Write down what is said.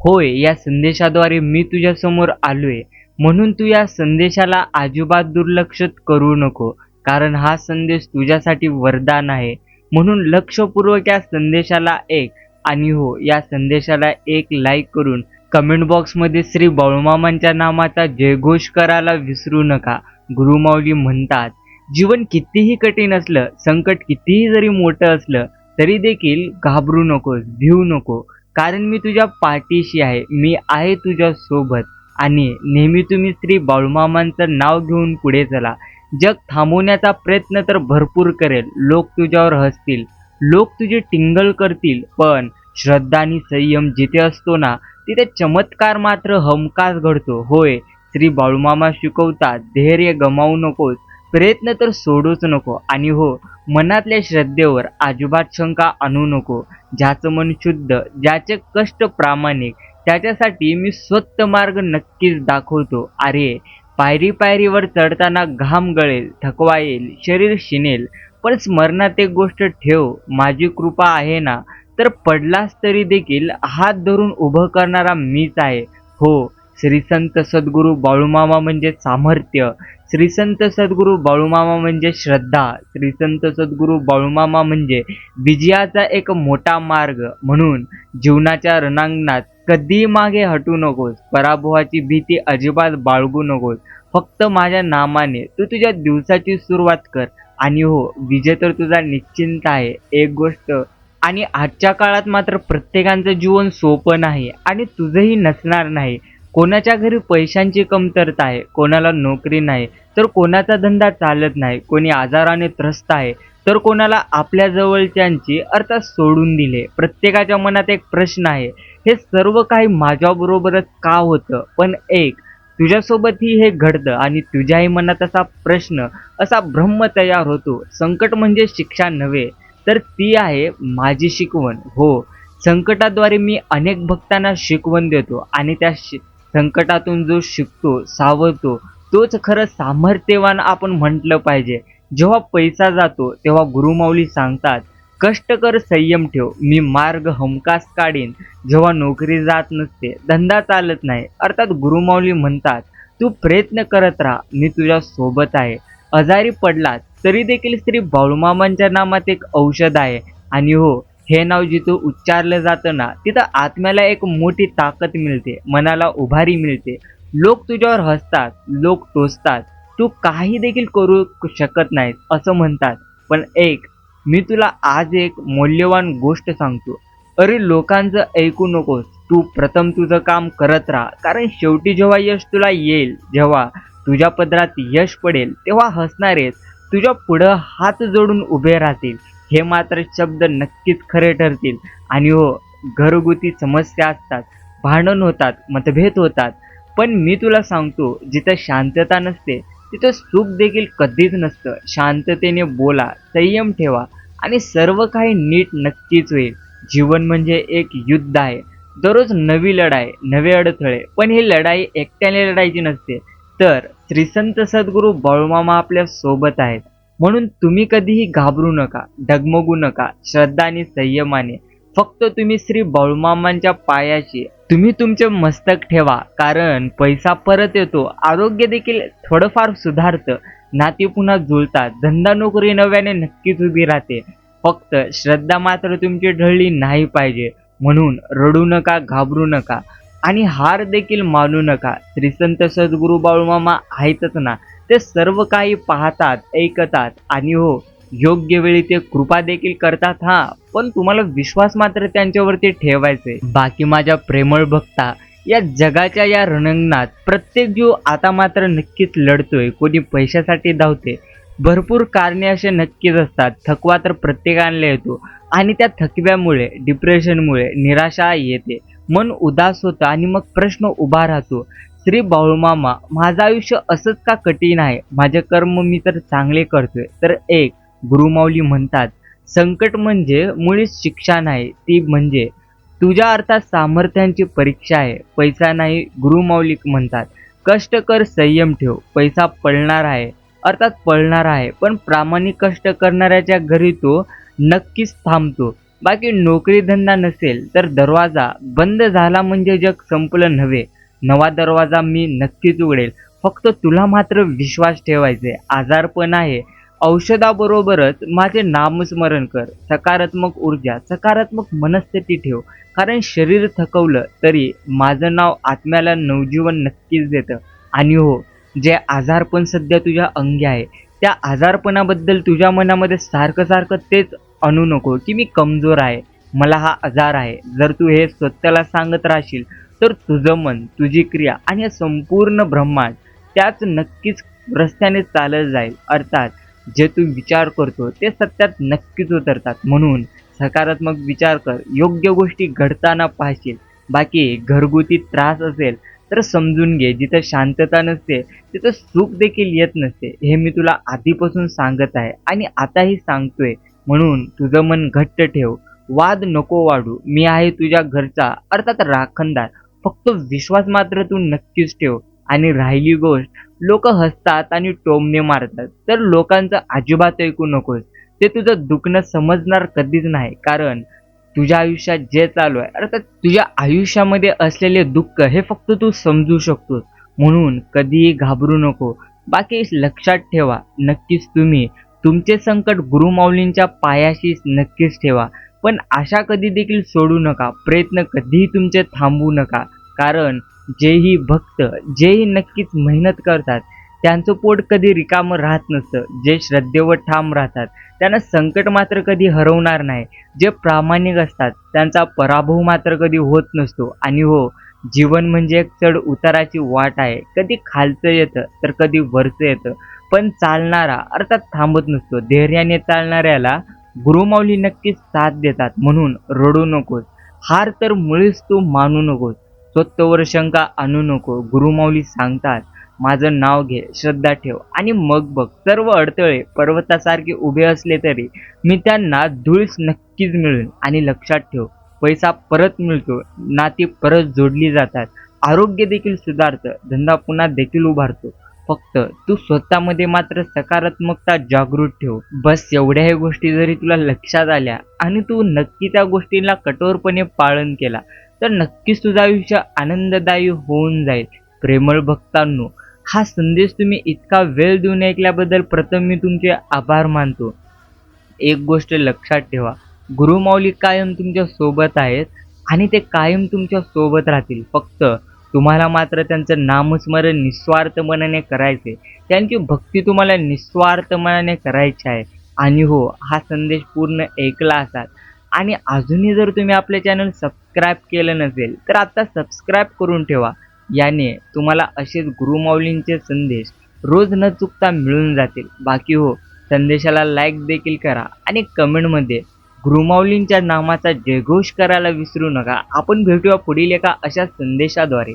होय या संदेशाद्वारे मी तुझ्यासमोर आलोय. म्हणून तू या संदेशाला अजिबात दुर्लक्षित करू नको कारण हा संदेश तुझ्यासाठी वरदान आहे. म्हणून लक्षपूर्वक या संदेशाला एक आणि हो या संदेशाला एक लाईक करून कमेंट बॉक्समध्ये श्री बाळूमामांच्या नामाचा जयघोष करायला विसरू नका. गुरुमाऊली म्हणतात जीवन कितीही कठीण असलं संकट कितीही जरी मोठं असलं तरी देखील घाबरू नकोस भिवू नको. कारण मी तुझ्या पाठीशी आहे. मी आहे तुझ्या सोबत. आणि नेहमी तुम्ही श्री बाळूमामांचं नाव घेऊन पुढे चला. जग थांबवण्याचा प्रयत्न तर भरपूर करेल. लोक तुझ्यावर हसतील. लोक तुझे टिंगल करतील. पण श्रद्धा आणि संयम जिथे असतो ना तिथे चमत्कार मात्र हमखास घडतो. होय श्री बाळूमामा शिकवतात धैर्य गमावू नकोस प्रयत्न तर सोडूच नको. आणि हो मनातल्या श्रद्धेवर अजिबात शंका आणू नको. ज्याचं मन शुद्ध ज्याचे कष्ट प्रामाणिक त्याच्यासाठी मी स्वत मार्ग नक्कीच दाखवतो. अरे पायरी पायरीवर चढताना घाम गळेल थकवा येईल शरीर शिनेल पण स्मरणात एक गोष्ट ठेव माझी कृपा आहे ना? तर पडलास तरी देखील हात धरून उभं करणारा मीच आहे. हो श्रीसंत सद्गुरू बाळूमामा म्हणजे सामर्थ्य. श्रीसंत सद्गुरू बाळूमामा म्हणजे श्रद्धा. श्रीसंत सद्गुरू बाळूमामा म्हणजे विजयाचा एक मोठा मार्ग. म्हणून जीवनाच्या रणांगणात कधी मागे हटू नकोस. पराभवाची भीती अजिबात बाळगू नकोस. फक्त माझ्या नामाने तू तुझ्या दिवसाची सुरुवात कर. आणि हो विजय तर तुझा निश्चिंत आहे. एक गोष्ट आणि आजच्या काळात मात्र प्रत्येकांचं जीवन सोपं नाही आणि तुझंही नसणार नाही. कोणाच्या घरी पैशांची कमतरता आहे कोणाला नोकरी नाही तर कोणाचा धंदा चालत नाही कोणी आजाराने त्रस्त आहे तर कोणाला आपल्या जवळच्यांची अर्थात सोडून दिले. प्रत्येकाच्या मनात एक प्रश्न आहे हे सर्व काही माझ्याबरोबरच का होतं? पण एक तुझ्यासोबतही हे घडतं आणि तुझ्याही मनात असा प्रश्न असा भ्रम तयार होतो. संकट म्हणजे शिक्षा नव्हे तर ती आहे माझी शिकवण. हो संकटाद्वारे मी अनेक भक्तांना शिकवण देतो आणि त्या शि संकटातून जो शिकतो सावरतो तोच खरं सामर्थ्यवान आपण म्हटलं पाहिजे. जेव्हा पैसा जातो तेव्हा गुरुमाऊली सांगतात कष्ट कर संयम ठेव. मी मार्ग हमखास काढीन. जेव्हा नोकरी जात नसते धंदा चालत नाही. अर्थात गुरुमाऊली म्हणतात तू प्रयत्न करत राहा. मी तुझ्या सोबत आहे. आजारी पडलात तरी देखील श्री बाळूमामांच्या नामात एक औषध आहे. आणि हो हे नाव जिथं उच्चारलं जातं ना तिथं आत्म्याला एक मोठी ताकद मिळते मनाला उभारी मिळते. लोक तुझ्यावर हसतात लोक टोचतात. तू काही देखील करू शकत नाहीस असं म्हणतात. पण एक मी तुला आज एक मौल्यवान गोष्ट सांगतो. अरे लोकांचं ऐकू नकोस. तू प्रथम तुझं काम करत राहा. कारण शेवटी जेव्हा यश तुला येईल जेव्हा तुझ्या पदरात यश पडेल तेव्हा हसणारेच तुझ्या पुढं हात जोडून उभे राहतील. हे मात्र शब्द नक्कीच खरे ठरतील. आणि हो घरगुती समस्या असतात भांडण होतात मतभेद होतात. पण मी तुला सांगतो जिथं शांतता नसते तिथं सुख देखील कधीच नसतं. शांततेने बोला संयम ठेवा आणि सर्व काही नीट नक्कीच होईल. जीवन म्हणजे एक युद्ध आहे. दररोज नवी लढाई नवे अडथळे. पण ही लढाई एकट्याने लढायची नसते. तर श्रीसंत सद्गुरू बाळूमामा आपल्यासोबत आहेत. म्हणून तुम्ही कधीही घाबरू नका डगमगू नका श्रद्धा आणि संयमाने. फक्त तुम्ही श्री बाळूमामांच्या पायाशी तुम्ही तुमचे मस्तक ठेवा कारण पैसा परत येतो आरोग्य देखील थोडंफार सुधारतं. नाती पुन्हा जुळतात धंदा नोकरी नव्याने नक्कीच उभी राहते. फक्त श्रद्धा मात्र तुमची ढळली नाही पाहिजे म्हणून रडू नका घाबरू नका. आणि हार देखील मानू नका. श्रीसंत सद्गुरू बाळूमामा आहेतच ना. ते सर्व काही पाहतात ऐकतात आणि हो योग्य वेळी ते कृपा देखील करतात हा. पण तुम्हाला विश्वास मात्र त्यांच्यावरती ठेवायचे बाकी माझ्या प्रेमळ भक्ता या जगाच्या या रणंगणात प्रत्येक जीव आता मात्र नक्कीच लढतोय कोणी पैशासाठी धावते. भरपूर कारणे असे नक्कीच असतात थकवा तर प्रत्येकाला येतो. आणि त्या थकव्यामुळे डिप्रेशनमुळे निराशा येते. मन उदास होतं आणि मग प्रश्न उभा राहतो. श्री बाळूमामा माझं आयुष्य असंच का कठीण आहे? माझे कर्म मी तर चांगले करतोय. तर एक गुरुमाऊली म्हणतात संकट म्हणजे मुळीच शिक्षा नाही ती म्हणजे तुझ्या अर्थात सामर्थ्यांची परीक्षा आहे. पैसा नाही गुरुमाऊली म्हणतात कष्ट कर संयम ठेव. पैसा पळणार आहे अर्थात पळणार आहे पण प्रामाणिक कष्ट करणाऱ्याच्या घरी तो नक्कीच थांबतो. बाकी नोकरी धंदा नसेल तर दरवाजा बंद झाला म्हणजे जग संपलं नव्हे. नवा दरवाजा मी नक्कीच उघडेल. फक्त तुला मात्र विश्वास ठेवायचे आजारपण आहे. औषधाबरोबरच माझे नामस्मरण कर. सकारात्मक ऊर्जा सकारात्मक मनस्थिती ठेव. कारण शरीर थकवलं तरी माझं नाव आत्म्याला नवजीवन नक्कीच देतं. आणि हो जे आजारपण सध्या तुझ्या अंगी आहे त्या आजारपणाबद्दल तुझ्या मनामध्ये सारखं सारखं तेच आणू नको की मी कमजोर आहे. मला हा आजार आहे. जर तू हे स्वतःला सांगत राहशील तर तुझं मन तुझी क्रिया आणि संपूर्ण ब्रह्मांड त्याच नक्कीच रस्त्याने चालत जाईल. अर्थात जे तू विचार करतो ते सत्यात नक्कीच उतरतात. म्हणून सकारात्मक विचार कर. योग्य गोष्टी घडताना पाहशील. बाकी घरगुती त्रास असेल तर समजून घे. जिथं शांतता नसते तिथं सुख देखील येत नसते. हे मी तुला आधीपासून सांगत आहे आणि आताही सांगतोय. म्हणून तुझं मन घट्ट ठेव. वाद नको वाढू. मी आहे तुझ्या घरचा अर्थात राखणदार. फक्त विश्वास मात्र तू नक्कीच ठेव आणि राहिली गोष्ट लोक हसतात आणि टोमणे मारतात. तर लोकांचं अजिबात ऐकू नकोस. ते तुझं दुखणं समजणार कधीच नाही. कारण तुझ्या आयुष्यात जे चालू आहे अर्थात तुझ्या आयुष्यामध्ये असलेले दुःख हे फक्त तू समजू शकतोस. म्हणून कधीही घाबरू नको. बाकी लक्षात ठेवा. नक्कीच तुम्ही तुमचे संकट गुरुमाऊलींच्या पायाशीच नक्कीच ठेवा. पण आशा कधी देखील सोडू नका. प्रयत्न कधीही तुमचे थांबवू नका. कारण जेही भक्त जेही नक्कीच मेहनत करतात त्यांचं पोट कधी रिकामं राहत नसतं. जे श्रद्धेवर ठाम राहतात त्यांना संकट मात्र कधी हरवणार नाही. जे प्रामाणिक असतात त्यांचा पराभव मात्र कधी होत नसतो. आणि हो जीवन म्हणजे एक चढ उताराची वाट आहे. कधी खालचं येतं तर कधी वरचं येतं. पण चालणारा अर्थात थांबत नसतो. धैर्याने चालणाऱ्याला गुरुमाऊली नक्कीच साथ देतात म्हणून रडू नकोस. हार तर मुळीच तू मानू नकोस. स्वतःवर शंका आणू नको. गुरुमाऊली सांगतात माझं नाव घे श्रद्धा ठेव आणि मग बघ. सर्व अडथळे पर्वतासारखे उभे असले तरी मी त्यांना धुळीस नक्कीच मिळून आणि लक्षात ठेव पैसा परत मिळतो नाती परत जोडली जातात. आरोग्य देखील सुधारतं धंदा पुन्हा देखील उभारतो. फक्त तू स्वतःमध्ये मात्र सकारात्मकता जागृत ठेव. बस एवढ्या गोष्टी जरी तुला लक्षात आल्या आणि तू नक्की त्या गोष्टींना कठोरपणे पालन केला तर नक्कीच तुझं आयुष्य आनंददायी होऊन जाईल. प्रेमळ भक्तांनो हा संदेश तुम्ही इतका वेळ देऊन ऐकल्याबद्दल प्रथम मी तुमचे आभार मानतो. एक गोष्ट लक्षात ठेवा गुरुमाऊली कायम तुमच्यासोबत आहेत आणि ते कायम तुमच्यासोबत राहतील. फक्त तुम्हाला मात्र त्यांचं नामस्मरण निस्वार्थ मनाने करायचे त्यांची भक्ती तुम्हाला निस्वार्थ मनाने करायची आहे. आणि हो हा संदेश पूर्ण ऐकला असाल. आणि अजूनही जर तुम्ही आपले चॅनल सबस्क्राईब केलं नसेल तर आता सबस्क्राईब करून ठेवा. याने तुम्हाला असेच गुरुमाऊलींचे संदेश रोज न चुकता मिळून जातील. बाकी हो संदेशाला लाईक देखील करा आणि कमेंटमध्ये गुरुमाऊलींच्या नामाचा जयघोष करायला विसरू नका. आपण भेटूया पुढील एका अशा संदेशाद्वारे.